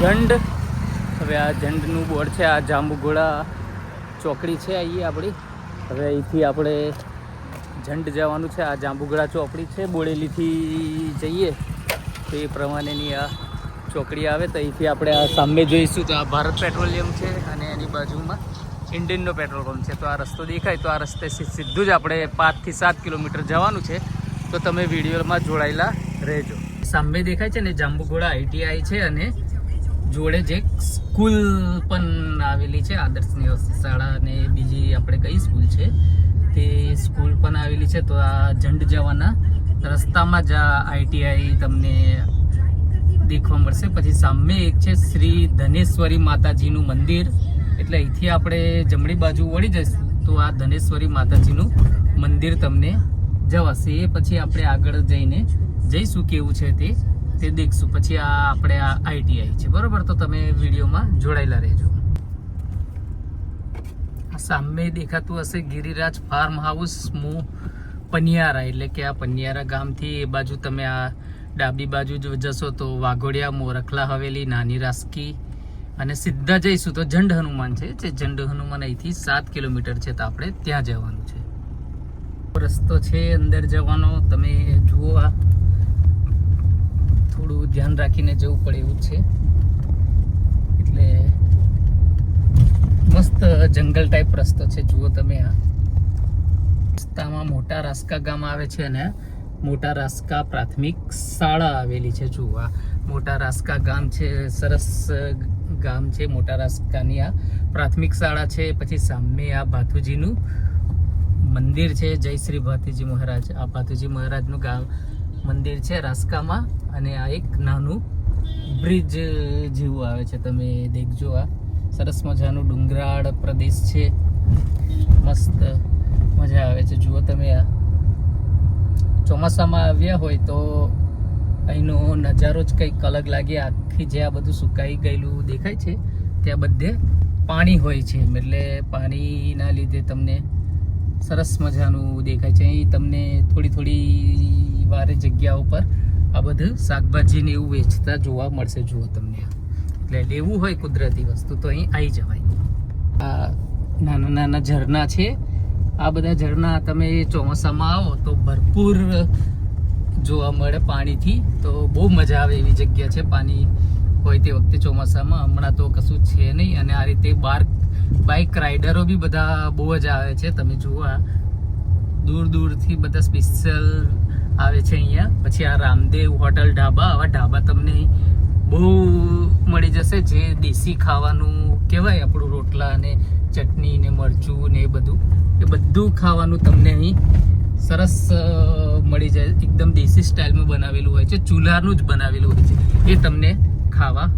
જંડ હવે આ જંડનું બોર્ડ છે, આ જાંબુઘોડા ચોકડી છે અહીં આપણી. હવે અહીંથી આપણે જંડ જવાનું છે, આ જાંબુઘોડા ચોકડી છે, બોડેલીથી જઈએ. તો એ પ્રમાણેની આ ચોકડી આવે તો અહીંથી આપણે આ સામે જોઈશું. તો આ ભારત પેટ્રોલિયમ છે અને એની બાજુમાં ઇન્ડિયનનો પેટ્રોલ પંપ છે. તો આ રસ્તો દેખાય. તો આ રસ્તે સીધું જ આપણે પાંચથી સાત કિલોમીટર જવાનું છે. તો તમે વિડીયોમાં જોડાયેલા રહેજો. સામે દેખાય છે ને જાંબુઘોડા આઈટીઆઈ છે અને જોડે જે સ્કૂલ પણ આવેલી છે, આદર્શ શાળા અને બીજી આપણે કઈ સ્કૂલ છે, તે સ્કૂલ પણ આવેલી છે. તો આ જંડ જવાના રસ્તામાં જ આ આઈટીઆઈ તમને દેખવા મળશે. પછી સામે એક છે શ્રી ધનેશ્વરી માતાજીનું મંદિર. એટલે અહીંથી આપણે જમણી બાજુ વળી જઈશું. તો આ ધનેશ્વરી માતાજીનું મંદિર તમને જવાશે. એ પછી આપણે આગળ જઈને જઈશું કેવું છે તે. તે દેખશું. પછી આ આપણે આ આઈટીઆઈ છે. બરોબર? તો તમે વિડીયોમાં જોડાયેલા રહેજો. સામે દેખાતું હશે ગિરિરાજ ફાર્મ હાઉસ મુ પનિયારા. એટલે કે આ પનિયારા ગામથી એ બાજુ તમે આ ડાબી બાજુ જો જશો તો વાઘોડિયા, મોરખલા, હવેલી, નાની રાસકી અને સીધા જઈશું તો જંડ હનુમાન છે. જે જંડ હનુમાન અહીંથી સાત કિલોમીટર છે તો આપણે ત્યાં જવાનું છે. રસ્તો છે અંદર જવાનો. તમે જુઓ આ થોડું ધ્યાન રાખીને જવું પડે એવું છે. એટલે મસ્ત જંગલ ટાઈપ રસ્તો છે. જુઓ તમે આ. રસ્તામાં મોટા રાસ્કા ગામ આવે છે અને મોટા રાસ્કા પ્રાથમિક શાળા આવેલી છે. જુઓ આ. મોટા રાસ્કા ગામ છે, સરસ ગામ છે, મોટા રાસ્કાની આ પ્રાથમિક શાળા છે. પછી સામે આ ભાથુજીનું મંદિર છે. જય શ્રી ભાતીજી મહારાજ. આ ભાતુજી મહારાજનું ગામ મંદિર છે રાસ્કામાં અને આ એક નાનું બ્રિજ જેવું આવે છે. તમે દેખજો આ. સરસ મજાનું ડુંગરાળ પ્રદેશ છે. મસ્ત મજા આવે છે. જુઓ તમે આ. ચોમાસામાં આવ્યા હોય તો અહીંનો નજારો જ કંઈક અલગ લાગે. આખી જે આ બધું સુકાઈ ગયેલું દેખાય છે, ત્યાં બધે પાણી હોય છે. એટલે પાણીના લીધે તમને સરસ મજાનું દેખાય છે. અહીં તમને થોડી થોડી વારે જગ્યા ઉપર આ બધું શાકભાજીને એવું વેચતા જોવા મળશે. જુઓ તમને. એટલે લેવું હોય કુદરતી વસ્તુ તો અહીં આવી જવાય. આ નાના નાના ઝરણા છે. આ બધા ઝરણા તમે ચોમાસામાં આવો તો ભરપૂર જોવા મળે પાણીથી. તો બહુ મજા આવે એવી જગ્યા છે. પાણી હોય તે વખતે ચોમાસામાં. હમણાં તો કશું છે નહીં. અને આ રીતે બાર બાઇક રાઇડરો બી બધા બહુ જ આવે છે. તમે જુઓ દૂર દૂરથી બધા સ્પેશિયલ આવે છે અહીંયા. પછી આ રામદેવ હોટલ ઢાબા, આવા ઢાબા તમને બહુ મળી જશે જે દેશી ખાવાનું કહેવાય, આપણું રોટલા અને ચટણી ને મરચું ને એ બધું. એ બધું ખાવાનું તમને અહીં સરસ મળી જાય. એકદમ દેશી સ્ટાઇલમાં બનાવેલું હોય છે. ચૂલાનું જ બનાવેલું હોય છે. એ તમને ખાવા